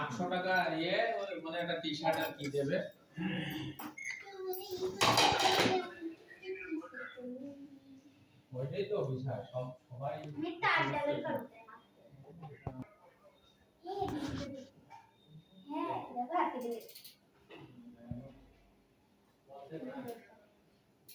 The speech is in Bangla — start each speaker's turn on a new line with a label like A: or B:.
A: আটশো টাকা ইয়ে মানে একটা টি শার্ট আর কি দেবে? ওইটাই তো বিষয় সব সবাই
B: मी